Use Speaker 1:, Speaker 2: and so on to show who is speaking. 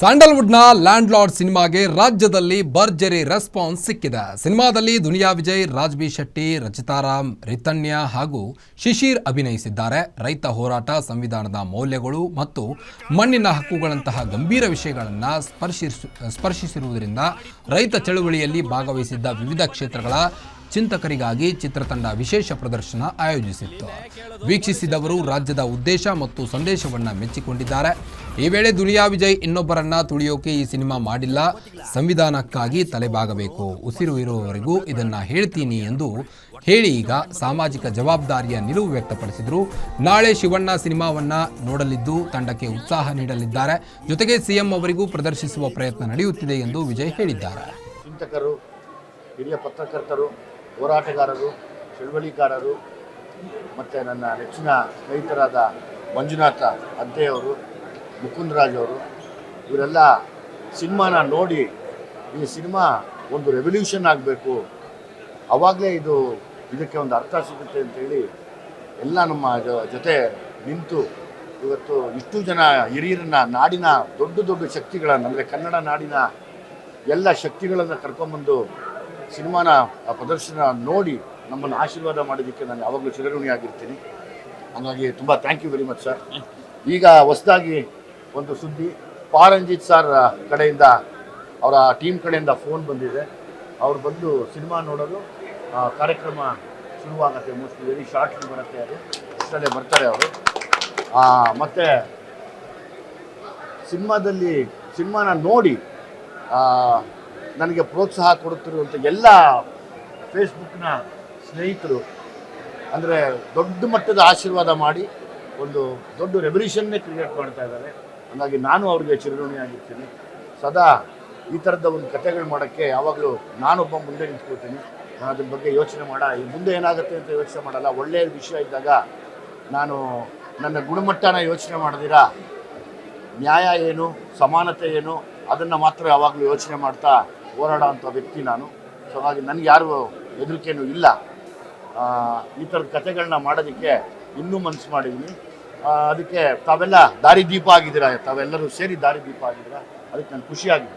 Speaker 1: ಸ್ಯಾಂಡಲ್ವುಡ್ನ land lord ಸಿನಿಮಾಗೆ ರಾಜ್ಯದಲ್ಲಿ ಭರ್ಜರಿ ರೆಸ್ಪಾನ್ಸ್ ಸಿಕ್ಕಿದೆ. ಸಿನಿಮಾದಲ್ಲಿ ದುನಿಯಾ ವಿಜಯ್, ರಾಜ್ಬಿ ಶೆಟ್ಟಿ ರಚಿತಾರಾಮ್ ರಿತನ್ಯ ಹಾಗೂ ಶಿಶಿರ್ ಅಭಿನಯಿಸಿದ್ದಾರೆ. ರೈತ ಹೋರಾಟ, ಸಂವಿಧಾನದ ಮೌಲ್ಯಗಳು ಮತ್ತು ಮಣ್ಣಿನ ಹಕ್ಕುಗಳಂತಹ ಗಂಭೀರ ವಿಷಯಗಳನ್ನು ಸ್ಪರ್ಶಿಸ್, ಸ್ಪರ್ಶಿಸಿರುವುದರಿಂದ ರೈತ ಚಳುವಳಿಯಲ್ಲಿ ಭಾಗವಹಿಸಿದ್ದ ವಿವಿಧ ಕ್ಷೇತ್ರಗಳ ಚಿಂತಕರಿಗಾಗಿ ಚಿತ್ರತಂಡ ವಿಶೇಷ ಪ್ರದರ್ಶನ ಆಯೋಜಿಸಿತ್ತು. ವೀಕ್ಷಿಸಿದವರು ರಾಜ್ಯದ ಉದ್ದೇಶ ಮತ್ತು ಸಂದೇಶವನ್ನ ಮೆಚ್ಚಿಕೊಂಡಿದ್ದಾರೆ. ಈ ವೇಳೆ ದುನಿಯಾ ವಿಜಯ್ ಇನ್ನೊಬ್ಬರನ್ನ ತುಳಿಯೋಕೆ ಈ ಸಿನಿಮಾ ಮಾಡಿಲ್ಲ. ಸಂವಿಧಾನಕ್ಕಾಗಿ ತಲೆಬಾಗಬೇಕು. ಉಸಿರು ಇರುವವರೆಗೂ ಇದನ್ನ ಹೇಳ್ತೀನಿ ಎಂದು ಹೇಳಿ ಈಗ ಸಾಮಾಜಿಕ ಜವಾಬ್ದಾರಿಯ ನಿಲುವು ವ್ಯಕ್ತಪಡಿಸಿದರು. ನಾಳೆ ಶಿವಣ್ಣ ಸಿನಿಮಾವನ್ನ ನೋಡಲಿದ್ದು ತಂಡಕ್ಕೆ ಉತ್ಸಾಹ ನೀಡಲಿದ್ದಾರೆ. ಜೊತೆಗೆ ಸಿಎಂ ಅವರಿಗೂ ಪ್ರದರ್ಶಿಸುವ ಪ್ರಯತ್ನ ನಡೆಯುತ್ತಿದೆ ಎಂದು ವಿಜಯ್ ಹೇಳಿದ್ದಾರೆ.
Speaker 2: ಚಿಂತಕರು, ಹಿರಿಯ ಪತ್ರಕರ್ತರು ಹೋರಾಟಗಾರರು ಚಳುವಳಿಕಾರರು ಮತ್ತು ನನ್ನ ನೆಚ್ಚಿನ ಸ್ನೇಹಿತರಾದ ಮಂಜುನಾಥ ಅದ್ದೆಯವರು, ಮುಕುಂದರಾಜ್ ಅವರು, ಇವರೆಲ್ಲ ಸಿನಿಮಾನ ನೋಡಿ ಈ ಸಿನಿಮಾ ಒಂದು ರೆವಲ್ಯೂಷನ್ ಆಗಬೇಕು. ಆವಾಗಲೇ ಇದು ಇದಕ್ಕೆ ಒಂದು ಅರ್ಥ ಸಿಗುತ್ತೆ ಅಂತೇಳಿ ಎಲ್ಲ ನಮ್ಮ ಜೊತೆ ನಿಂತು ಇವತ್ತು ಇಷ್ಟು ಜನ ಹಿರಿಯರನ್ನ, ನಾಡಿನ ದೊಡ್ಡ ದೊಡ್ಡ ಶಕ್ತಿಗಳನ್ನು, ಅಂದರೆ ಕನ್ನಡ ನಾಡಿನ ಎಲ್ಲ ಶಕ್ತಿಗಳನ್ನು ಕರ್ಕೊಂಬಂದು ಸಿನಿಮಾನ ಆ ಪ್ರದರ್ಶನ ನೋಡಿ ನಮ್ಮನ್ನು ಆಶೀರ್ವಾದ ಮಾಡೋದಕ್ಕೆ ನಾನು ಯಾವಾಗಲೂ ಚಿರಋಣಿಯಾಗಿರ್ತೀನಿ. ಹಾಗಾಗಿ ತುಂಬ thank you very much sir ಈಗ ಹೊಸದಾಗಿ ಒಂದು ಸುದ್ದಿ. ಪಾರಂಜಿತ್ ಸರ್ ಕಡೆಯಿಂದ, ಅವರ ಟೀಮ್ ಕಡೆಯಿಂದ ಫೋನ್ ಬಂದಿದೆ. ಅವ್ರು ಬಂದು ಸಿನಿಮಾ ನೋಡಲು ಕಾರ್ಯಕ್ರಮ ಶುರುವಾಗುತ್ತೆ ಮೋಸ್ಟ್ಲಿ ವೆರಿ ಶಾರ್ಟ್ ಬರುತ್ತೆ ಅದು. ಅಷ್ಟರಲ್ಲೇ ಬರ್ತಾರೆ ಅವರು. ಮತ್ತು ಸಿನಿಮಾದಲ್ಲಿ, ಸಿನಿಮಾನ ನೋಡಿ ನನಗೆ ಪ್ರೋತ್ಸಾಹ ಕೊಡುತ್ತಿರುವಂಥ ಎಲ್ಲ ಫೇಸ್ಬುಕ್ನ ಸ್ನೇಹಿತರು ಅಂದರೆ ದೊಡ್ಡ ಮಟ್ಟದ ಆಶೀರ್ವಾದ ಮಾಡಿ ಒಂದು ದೊಡ್ಡ ರೆವಲ್ಯೂಷನ್ನೇ ಕ್ರಿಯೇಟ್ ಮಾಡ್ತಾ ಇದ್ದಾರೆ. ಹಾಗಾಗಿ ನಾನು ಅವ್ರಿಗೆ ಚಿರಋಣಿಯಾಗಿರ್ತೀನಿ. ಸದಾ ಈ ಥರದ ಒಂದು ಕಥೆಗಳು ಮಾಡೋಕ್ಕೆ ಯಾವಾಗಲೂ ನಾನೊಬ್ಬ ಮುಂದೆ ನಿಂತ್ಕೊಳ್ತೀನಿ. ನಾನು ಅದ್ರ ಬಗ್ಗೆ ಯೋಚನೆ ಮಾಡ, ಈ ಮುಂದೆ ಏನಾಗುತ್ತೆ ಅಂತ ಯೋಚನೆ ಮಾಡಲ್ಲ. ಒಳ್ಳೆಯ ವಿಷಯ ಇದ್ದಾಗ ನಾನು ನನ್ನ ಗುಣಮಟ್ಟನ ಯೋಚನೆ ಮಾಡಿದಿರಾ? ನ್ಯಾಯ ಏನು? ಸಮಾನತೆ ಏನು? ಅದನ್ನು ಮಾತ್ರ ಯಾವಾಗಲೂ ಯೋಚನೆ ಮಾಡ್ತಾ ಹೋರಾಡೋ ವ್ಯಕ್ತಿ ನಾನು. ಸೊ ಹಾಗಾಗಿ ನನಗೆ ಯಾರು ಹೆದರಿಕೆನೂ ಇಲ್ಲ. ಈ ಥರದ ಕಥೆಗಳನ್ನ ಮಾಡೋದಕ್ಕೆ ಇನ್ನೂ ಮನಸ್ಸು ಮಾಡಿದ್ದೀನಿ ಅದಕ್ಕೆ ತಾವೆಲ್ಲ ದಾರಿದೀಪ ಆಗಿದ್ದೀರಾ? ತಾವೆಲ್ಲರೂ ಸೇರಿ ದಾರಿದೀಪ ಆಗಿದ್ದೀರಾ? ಅದಕ್ಕೆ ನಾನು ಖುಷಿಯಾಗಿದೆ